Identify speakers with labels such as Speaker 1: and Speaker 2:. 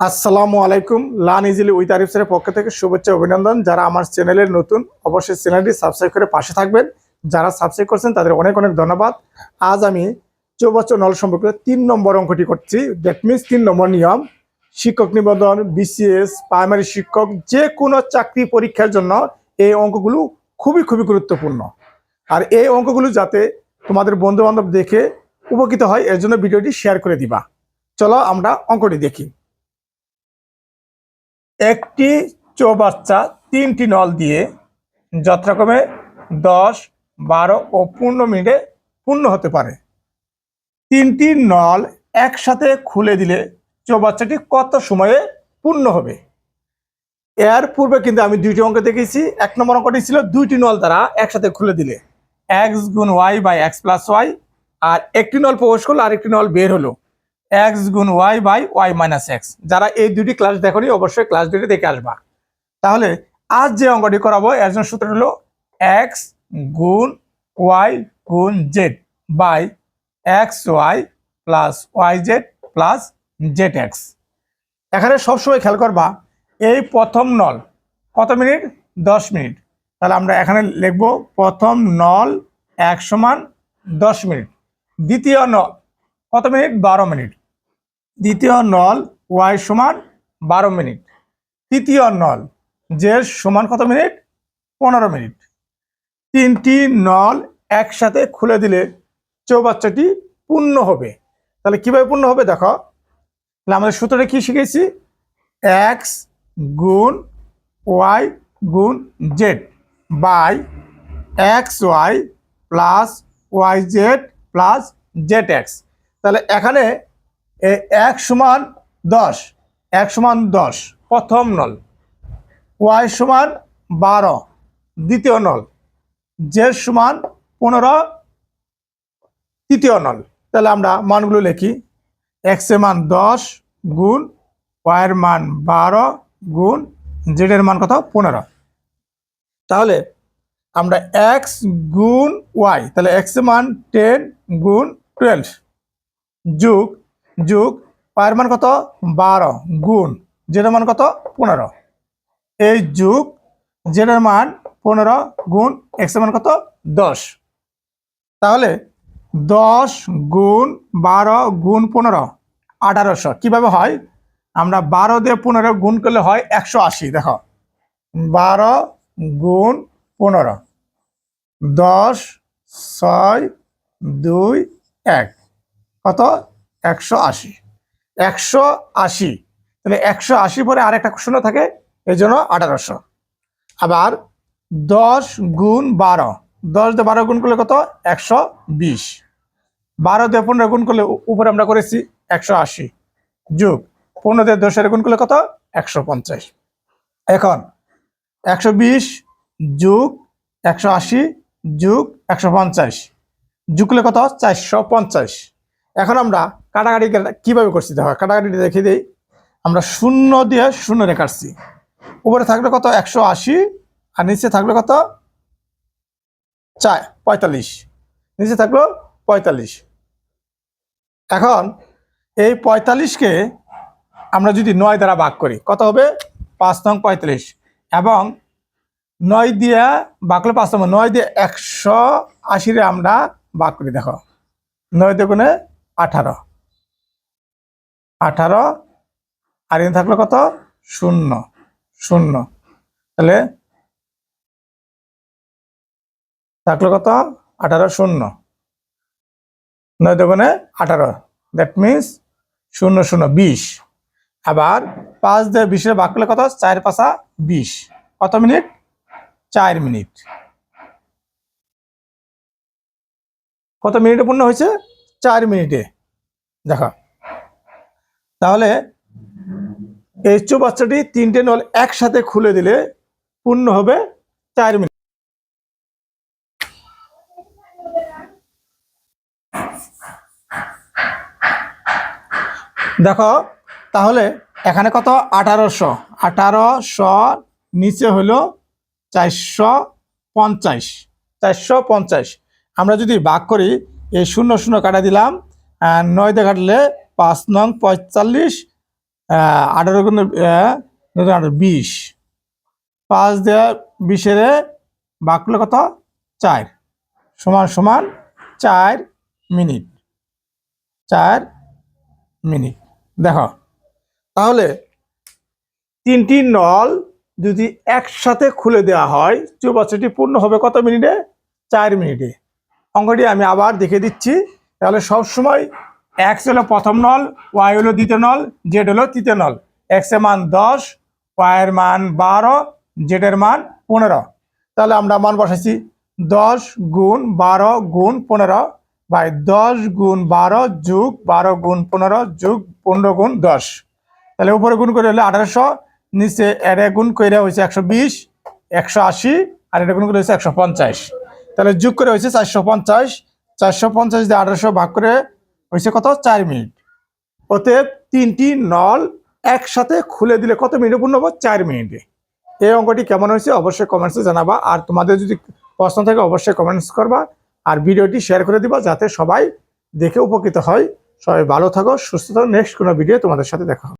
Speaker 1: আসসালামু আলাইকুম। লান easily with আরিফসের পক্ষ থেকে শুভেচ্ছা অভিনন্দন। যারা আমার চ্যানেলের নতুন, অবশ্যই চ্যানেলটি সাবস্ক্রাইব করে পাশে থাকবেন। যারা সাবস্ক্রাইব করছেন, তাদের অনেক অনেক ধন্যবাদ। আজ আমি চৌবছর নল সম্পর্কে তিন নম্বর অঙ্কটি করছি। দ্যাট মিনস তিন নম্বর নিয়ম, শিক্ষক নিবন্ধন বিসিএস প্রাইমারি শিক্ষক, যে কোনো চাকরি পরীক্ষার জন্য এই অঙ্কগুলো খুবই খুবই গুরুত্বপূর্ণ। আর এই অঙ্কগুলো যাতে তোমাদের বন্ধু বান্ধব দেখে উপকৃত হয়, এর জন্য ভিডিওটি শেয়ার করে দিবা। চলো আমরা অঙ্কটি দেখি। একটি চৌবাচ্চা, তিনটি নল দিয়ে যথাক্রমে দশ, বারো ও পনেরো মিনিটে পূর্ণ হতে পারে। তিনটি নল একসাথে খুলে দিলে চৌবাচ্চাটি কত সময়ে পূর্ণ হবে? এর পূর্বে কিন্তু আমি দুইটি অঙ্ক দেখেছি। এক নম্বর অঙ্কটি ছিল দুইটি নল দ্বারা একসাথে খুলে দিলে। এক্স গুণ Y by X plus Y, আর একটি নল প্রবেশ করল আর একটি নল বের হলো। এক্স গুণ Y by Y minus X. যারা এই দুটি ক্লাস দেখনি, অবশ্যই ক্লাস দুটি দেখে আসবা। তাহলে আজ যে অঙ্কটি করাবো, এর জন্য সূত্র হলো এক্স গুণ ওয়াই গুণ Z by X Y plus Y Z plus Z X. এখানে সবসময় খেয়াল করবা, এই প্রথম নল কত মিনিট? দশ মিনিট। তাহলে আমরা এখানে লিখব প্রথম নল এক সমান দশ মিনিট। দ্বিতীয় নল কত মিনিট? বারো মিনিট। দ্বিতীয় নল ওয়াই সমান বারো মিনিট। তৃতীয় নল জে সমান কত মিনিট? পনেরো মিনিট। তিনটি নল একসাথে খুলে দিলে চৌবাচ্চাটি পূর্ণ হবে। তাহলে কীভাবে পূর্ণ হবে দেখো। তাহলে আমাদের সূত্রটা কী শিখেছি? এক্স গুণ ওয়াই গুণ Z by X Y plus Y Z plus Z X তাহলে এখানে এক সমান দশ, এক সমান দশ, প্রথম নল। ওয়াই সমান বারো, দ্বিতীয় নল। জেড সমান পনেরো, তৃতীয় নল। তাহলে আমরা মানগুলো লিখি। এক্সের মান দশ গুণ ওয়াইয়ের মান বারো গুণ জেডের মান কত? পনেরো। তাহলে আমরা এক্স গুণ ওয়াই, তাহলে এক্সের মান টেন গুণ টুয়েলভ যুগ যুগ পায়ের মান কত? বারো। গুণ। জেডের মান কত? পনেরো। এই যুগ জেডের মান? পনেরো। গুণ এক্সের মান কত? দশ। তাহলে দশ গুণ বারো গুণ পনেরো, আঠারোশো। কীভাবে হয়? আমরা বারো দিয়ে পনেরো গুণ করলে হয় একশো আশি। দেখো। বারো গুণ পনেরো। দশ, ছয়, দুই, এক। কত? একশো আশি। একশো আশি। তাহলে একশো আশি পরে আরেকটা শূন্য থাকে, এই জন্য আঠারোশো। আবার দশ গুণ বারো। দশ দিয়ে বারো গুণ করলে কত? একশো বিশ। বারো দিয়ে পনেরো গুণ করলে উপরে আমরা করেছি একশো আশি। যুগ পনেরো দিয়ে দশের গুণ করলে কত? একশো পঞ্চাশ। এখন একশো বিশ যুগ একশো আশি যুগ একশো পঞ্চাশ। যুগ করলে কত? চারশো পঞ্চাশ। এখন আমরা কাটাকাটি কীভাবে করছি? দেখো কাটাকাটি দেখে দিই। আমরা শূন্য দিয়ে শূন্য রেখাচ্ছি উপরে থাকলে কত? একশো আশি। আর নিচে থাকলে কত? চার, পঁয়তাল্লিশ। নিচে থাকল পঁয়তাল্লিশ। এখন এই পঁয়তাল্লিশকে আমরা যদি নয় দ্বারা ভাগ করি, কত হবে? পাঁচ নং পঁয়তাল্লিশ। এবং নয় দিয়ে করলে পাঁচ নম্বর নয় দিয়ে একশো আশিরে আমরা ভাগ করি, দেখো। নয় দুগুণে আঠারো। আঠারো, আর এখানে থাকল কত? শূন্য শূন্য। তাহলে থাকল কত? আঠারো, শূন্য। নয় দুগুণে আঠারো। দ্যাট মিনস শূন্য শূন্য, বিশ। আবার পাঁচ দিয়ে বিশের ভাগ করলে কত? চার পাঁচা বিশ। কত মিনিট? চার মিনিট। কত মিনিটে পূর্ণ হয়েছে? চার মিনিটে। দেখো। তাহলে এই চৌবাচ্চাটি তিনটে নল একসাথে খুলে দিলে পূর্ণ হবে চার মিনিট। দেখো, তাহলে এখানে কত? আঠারোশো। আঠারোশো নিচে হলো চারশো পঞ্চাশ। চারশো পঞ্চাশ। আমরা যদি ভাগ করি, এই শূন্য শূন্য কাটা দিলাম আর নয় দিয়ে কাটলে পাঁচ নং পঁয়তাল্লিশ আঠারো বিশ। পাঁচ দেওয়া বিশের করলে কত? চার। সমান সমান চার মিনিট। চার মিনিট। দেখো, তাহলে তিনটি নল যদি একসাথে খুলে দেওয়া হয় চৌবাচ্চাটি পূর্ণ হবে কত মিনিটে? চার মিনিটে। অঙ্কটি আমি আবার দেখে দিচ্ছি। তাহলে সবসময় এক্স হলো প্রথম নল ওয়াই হলো দ্বিতীয় নল জেড হলো তৃতীয় নল। এক্সের মান দশ ওয়াই এর মান বারো জেড এর মান পনেরো। তাহলে আমরা মান বসাইছি দশ গুণ বারো গুণ পনেরো বাই দশ গুণ বারো যুগ বারো গুণ পনেরো যুগ পনেরো গুণ দশ। তাহলে উপরে গুণ করে হলে আঠারোশো, নিচে এটা গুণ করে হয়েছে একশো বিশ, একশো আশি, আর এটা গুণ করে হয়েছে একশো পঞ্চাশ। তাহলে যোগ করে হয়েছে চারশো পঞ্চাশ চারশো পঞ্চাশ দিয়ে আঠারোশো ভাগ করে হয়েছে কত? চার মিনিট। অতএব তিনটি নল একসাথে খুলে দিলে কত মিনিটে পূর্ণ হবে? চার মিনিটে। এই অঙ্কটি কেমন হয়েছে অবশ্যই কমেন্টসে জানাবা। আর তোমাদের যদি প্রশ্ন থাকে অবশ্যই কমেন্টস করবা। আর ভিডিওটি শেয়ার করে দিবা যাতে সবাই দেখে উপকৃত হয়। সবাই ভালো থাকো, সুস্থ থাকো। নেক্সট কোনো ভিডিও তোমাদের সাথে দেখা